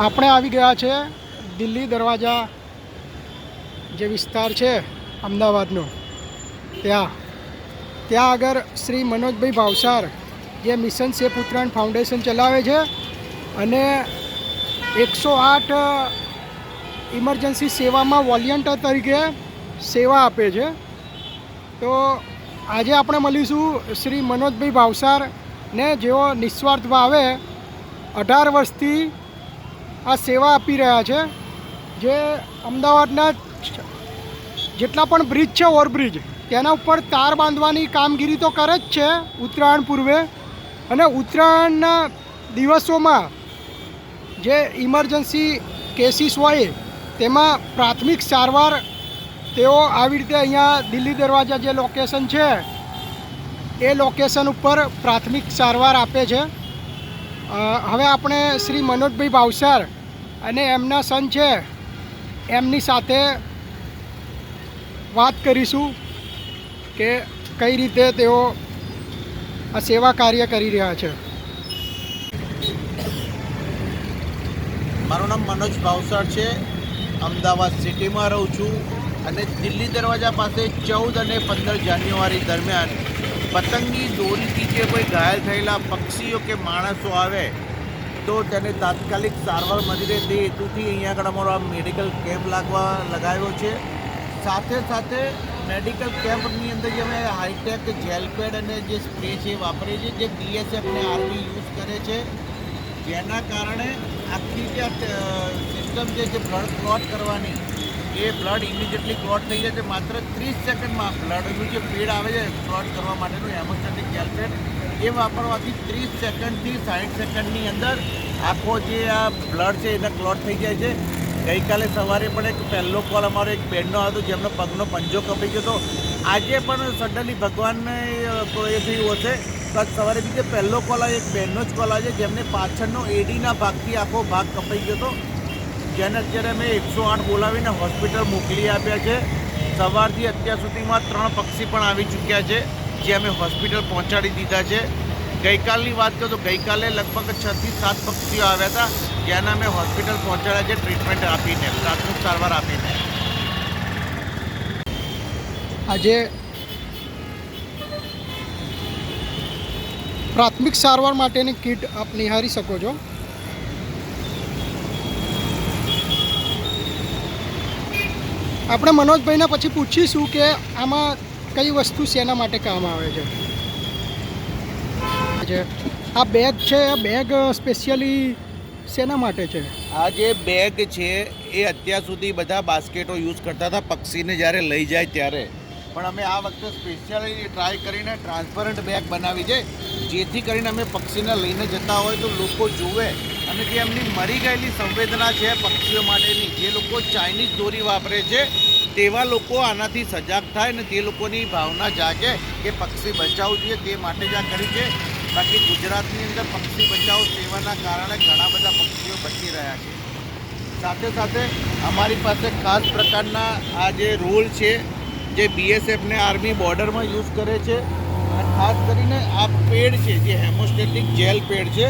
આપણે આવી ગયા છે દિલ્હી દરવાજા જે વિસ્તાર છે અમદાવાદનો. ત્યાં. ત્યાં આગળ શ્રી મનોજભાઈ ભાવસાર જે મિશન સેફ ઉત્તરાયણ ફાઉન્ડેશન ચલાવે છે અને એકસો આઠ ઇમરજન્સી સેવામાં વોલિયન્ટર તરીકે સેવા આપે છે. તો આજે આપણે મળીશું શ્રી મનોજભાઈ ભાવસાર ને જેઓ નિસ્વાર્થ ભાવે અઢાર વર્ષથી આ સેવા આપી રહ્યા છે, જે અમદાવાદના જેટલા પણ બ્રિજ છે ઓવરબ્રિજ તેના ઉપર તાર બાંધવાની કામગીરી તો કરે જ છે ઉત્તરાયણ પૂર્વે. અને ઉત્તરાયણના દિવસોમાં જે ઇમરજન્સી કેસીસ હોય, તેમાં પ્રાથમિક સારવાર તેઓ આવી રીતે અહીંયા દિલ્હી દરવાજા જે લોકેશન છે, એ લોકેશન ઉપર પ્રાથમિક સારવાર આપે છે. હવે આપણે શ્રી મનોજભાઈ ભાવસાર અને એમના સન છે, એમની સાથે વાત કરીશું કે કઈ રીતે તેઓ આ સેવા કાર્ય કરી રહ્યા છે. મારું નામ મનોજ ભાવસાર છે. અમદાવાદ સિટીમાં રહું છું અને દિલ્હી દરવાજા પાસે ચૌદ અને પંદર જાન્યુઆરી દરમિયાન પતંગની દોરીથી જે કોઈ ઘાયલ થયેલા પક્ષીઓ કે માણસો આવે તો તેને તાત્કાલિક સારવાર મળી રહે તે હેતુથી અહીંયા આગળ અમારો આ મેડિકલ કેમ્પ લાગવા લગાવ્યો છે. સાથે સાથે મેડિકલ કેમ્પની અંદર જે અમે હાઈટેક જેલ પેડ અને જે સ્પ્રે છે એ વાપરીએ છીએ, જે બીએસએફ અને આર્મી યુઝ કરે છે. જેના કારણે આખી જે સિસ્ટમ જે છે બ્લડ ક્લોટ કરવાની, એ બ્લડ ઇમિડિયેટલી ક્લોટ થઈ જાય છે. માત્ર ત્રીસ સેકન્ડમાં બ્લડનું જે પીડ આવે છે ક્લોટ કરવા માટેનું હેમોસ્ટેટિક કેલ્પેટ એ વાપરવાથી ત્રીસ સેકન્ડથી સાઠ સેકન્ડની અંદર આખો જે આ બ્લડ છે એને ક્લોટ થઈ જાય છે. ગઈકાલે સવારે પણ એક પહેલો કોલ અમારો એક બેનનો હતો, જેમનો પગનો પંજો કપાઈ ગયો હતો. આજે પણ સડનલી ભગવાનને એ થયું હશે. તો સવારે બીજે પહેલો કોલ આવ્યો, એક બેનનો જ કોલ આવ્યો, જેમને પાછળનો એડીના ભાગથી આખો ભાગ કપાઈ ગયો હતો. જેને અત્યારે અમે એકસો આઠ બોલાવીને હોસ્પિટલ મોકલી આપ્યા છે. સવારથી અત્યાર સુધીમાં ત્રણ પક્ષી પણ આવી ચૂક્યા છે, જે અમે હોસ્પિટલ પહોંચાડી દીધા છે. ગઈકાલની વાત કરું તો ગઈકાલે લગભગ છથી સાત પક્ષીઓ આવ્યા હતા, જેને અમે હોસ્પિટલ પહોંચાડ્યા છે, ટ્રીટમેન્ટ આપીને, પ્રાથમિક સારવાર આપીને. આજે પ્રાથમિક સારવાર માટેની કીટ આપ નિહારી શકો છો. આપણે મનોજભાઈને પછી પૂછીશું કે આમાં કઈ વસ્તુ શેના માટે કામ આવે છે. છે. આ બેગ છે, આ બેગ સ્પેશિયલી શેના માટે છે? આ જે બેગ છે, એ અત્યાર સુધી બધા બાસ્કેટો યુઝ કરતા હતા, પક્ષીને જ્યારે લઈ જાય ત્યારે. પણ અમે આ વખતે સ્પેશિયલી ટ્રાય કરીને ટ્રાન્સપરન્ટ બેગ બનાવી છે, જેથી કરીને અમે પક્ષીને લઈને જતા હોય તો લોકો જુએ અને જે એમની મરી ગયેલી સંવેદના છે પક્ષીઓ માટેની, જે લોકો ચાઇનીઝ દોરી વાપરે છે, તેવા લોકો આનાથી સજાગ થાય અને તે લોકોની ભાવના જાગે કે પક્ષી બચાવવું જોઈએ, તે માટે જ આ કરી છે. બાકી ગુજરાતની અંદર પક્ષી બચાવ સેવાના કારણે ઘણા બધા પક્ષીઓ બચી રહ્યા છે. સાથે સાથે અમારી પાસે ખાસ પ્રકારના આ જે રૂલ છે, જે બીએસએફને આર્મી બોર્ડરમાં યુઝ કરે છે, અને ખાસ કરીને આ પેડ છે, જે હેમોસ્ટેટિક જેલ પેડ છે,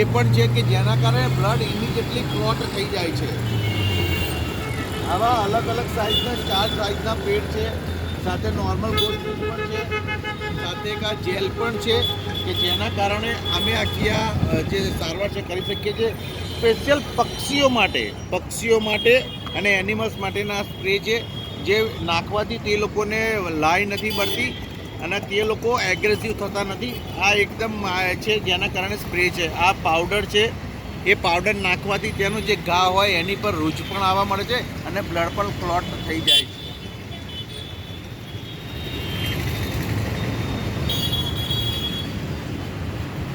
એ પણ છે કે જેના કારણે બ્લડ ઇમિડિયેટલી ક્લોટ થઈ જાય છે. આવા અલગ અલગ સાઇઝના ચાર સાઇઝના પેડ છે, સાથે નોર્મલ ગોસ્ટ પણ છે સાથે એક આ જેલ પણ છે કે જેના કારણે અમે આખી આ જે સારવાર છે કરી શકીએ છીએ. સ્પેશિયલ પક્ષીઓ માટે પક્ષીઓ માટે અને એનિમલ્સ માટેના સ્પ્રે છે, જે નાખવાથી તે લોકોને લાઈ નથી મળતી અને તે લોકો એગ્રેસિવ થતા નથી. આ એકદમ છે જેના કારણે સ્પ્રે છે. આ પાવડર છે, એ પાવડર નાખવાથી તેનો જે ઘા હોય એની પર રૂજ પણ આવવા મળે છે અને બ્લડ પણ ક્લોટ થઈ જાય છે.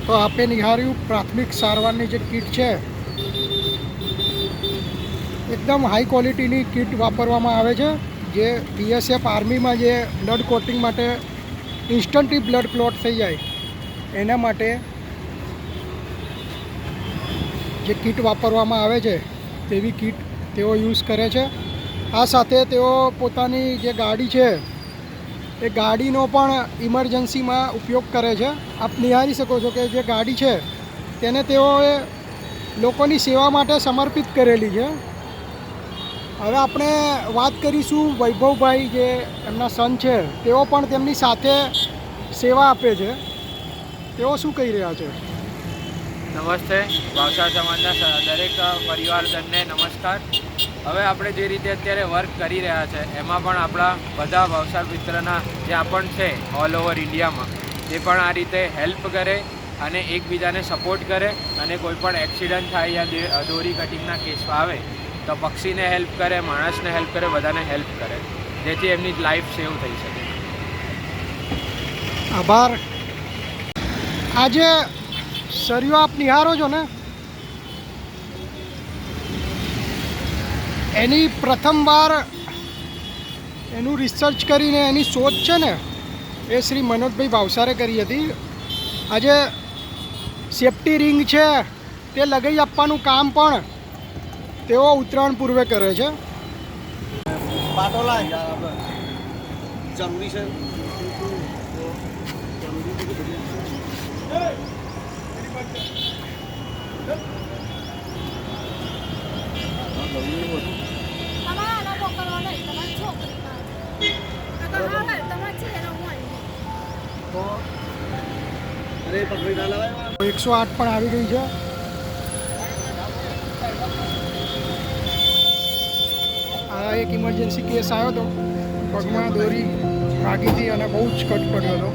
તો આપે નિહાર્યું પ્રાથમિક સારવારની જે કીટ છે, એકદમ હાઈ ક્વોલિટીની કીટ વાપરવામાં આવે છે, જે બીએસએફ આર્મીમાં જે બ્લડ કોટિંગ માટે ઇન્સ્ટન્ટલી બ્લડ ક્લોટ થઈ જાય. એના માટે જે કીટ વાપરવામાં આવે છે, તેવી કીટ તેઓ યુઝ કરે છે. આ સાથે તેઓ પોતાની જે ગાડી છે એ ગાડીનો પણ ઇમરજન્સીમાં ઉપયોગ કરે છે. આપ નિહાળી શકો છો કે જે ગાડી છે, તેને તેઓએ લોકોની સેવા માટે સમર્પિત કરેલી છે. હવે આપણે વાત કરીશું વૈભવભાઈ જે એમના સન છે, તેઓ પણ તેમની સાથે સેવા આપે છે. તેઓ શું કહી રહ્યા છે? નમસ્તે ભાવસા સમાજના દરેક પરિવારજનને નમસ્કાર. હવે આપણે જે રીતે અત્યારે વર્ક કરી રહ્યા છે, એમાં પણ આપણા બધા વવસાર મિત્રના જ્યાં પણ છે ઓલ ઓવર ઇન્ડિયામાં તે પણ આ રીતે હેલ્પ કરે અને એકબીજાને સપોર્ટ કરે અને કોઈ પણ એક્સિડન્ટ થાય યા દોરી કટિંગના કેસ આવે, તો પક્ષીને હેલ્પ કરે, માણસને હેલ્પ કરે, બધાને હેલ્પ કરે, જેથી એમની લાઈફ સેવ થઈ શકે. આભાર. આજે સરિયો આપ નિહારો છો ને? એની પ્રથમવાર એનું રિસર્ચ કરીને એની શોધ છે ને એ શ્રી મનોજભાઈ ભાવસારે કરી હતી. આજે સેફટી રિંગ છે તે લગાવી આપવાનું કામ પણ તેઓ ઉત્તરાયણ પૂર્વે કરે છે. પાટોલા જરૂરી છે. તમારા આના એકસો આઠ પણ આવી ગઈ છે. આ એક ઇમરજન્સી કેસ આવ્યો હતો. પગમાં દોરી ભાગી હતી અને બહુ જ કટ પડ્યો હતો.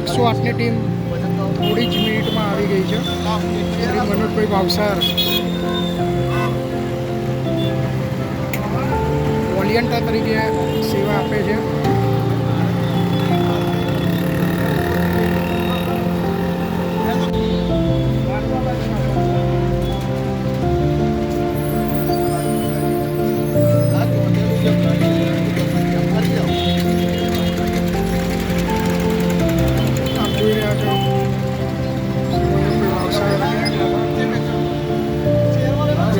એકસો આઠની ટીમ થોડી જ મિનિટમાં આવી ગઈ છે. શ્રી મનોજભાઈ ભાવસાર વોલિયન્ટર તરીકે સેવા આપે છે.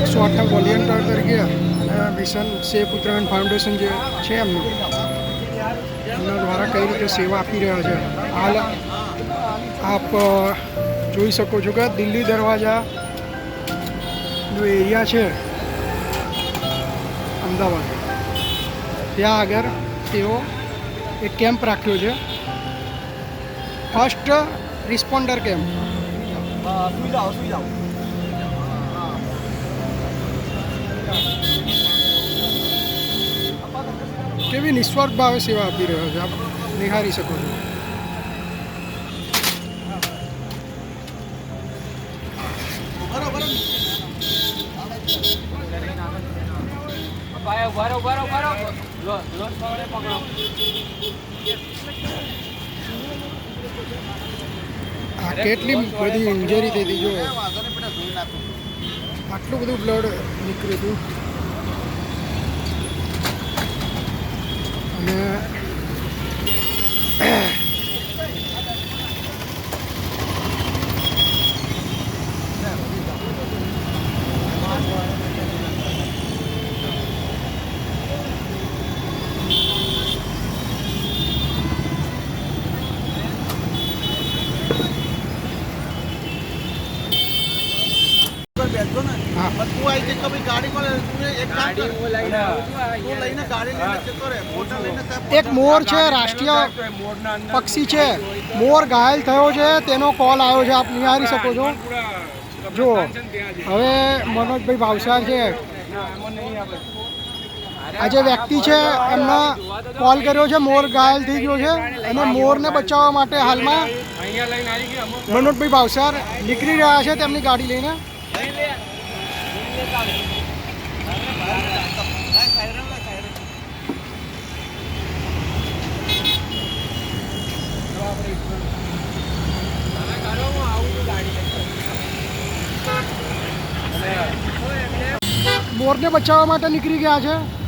એકસો આઠના વોલિયન્ટર તરીકે મિશન સેફ ઉત્તરાયણ ફાઉન્ડેશન જે છે એમનું. એમના દ્વારા કઈ રીતે સેવા આપી રહ્યા છે. હાલ આપ અ, જોઈ શકો છો કે દિલ્હી દરવાજા જો એરિયા છે અમદાવાદ. ત્યાં આગળ તેઓ એક કેમ્પ રાખ્યો છે. First responder camp. સુઈ જાઓ સુઈ જાઓ. કેવી નિસ્વાર્થ ભાવે સેવા આપી રહ્યો છે? આપ નિહારી શકો છો. કેટલી બધી ઇન્જરી થઈ હતી જો. આટલું બધું બ્લડ નીકળ્યું હતું. અને બેઠો ને પણ તું આવી જઈ કભી ગાડી તું એક ગાડી હું લઈને આવું. છું આ તું લઈને ગાડી લઈને જતો રહે મોટર લઈને એક મોર છે રાષ્ટ્રીય પક્ષી છે. મોર ઘાયલ થયો છે તેનો કોલ આવ્યો છે આપ નિહાળી શકો છો. જો. હવે મનોજભાઈ ભાવસાર છે. આ જે વ્યક્તિ છે એમનો કોલ કર્યો છે મોર ઘાયલ થઈ ગયો છે અને મોરને બચાવવા માટે હાલમાં મનોજભાઈ ભાવસાર નીકળી રહ્યા છે તેમની ગાડી લઈને. મોરને બચાવવા માટે નીકળી ગયા છે.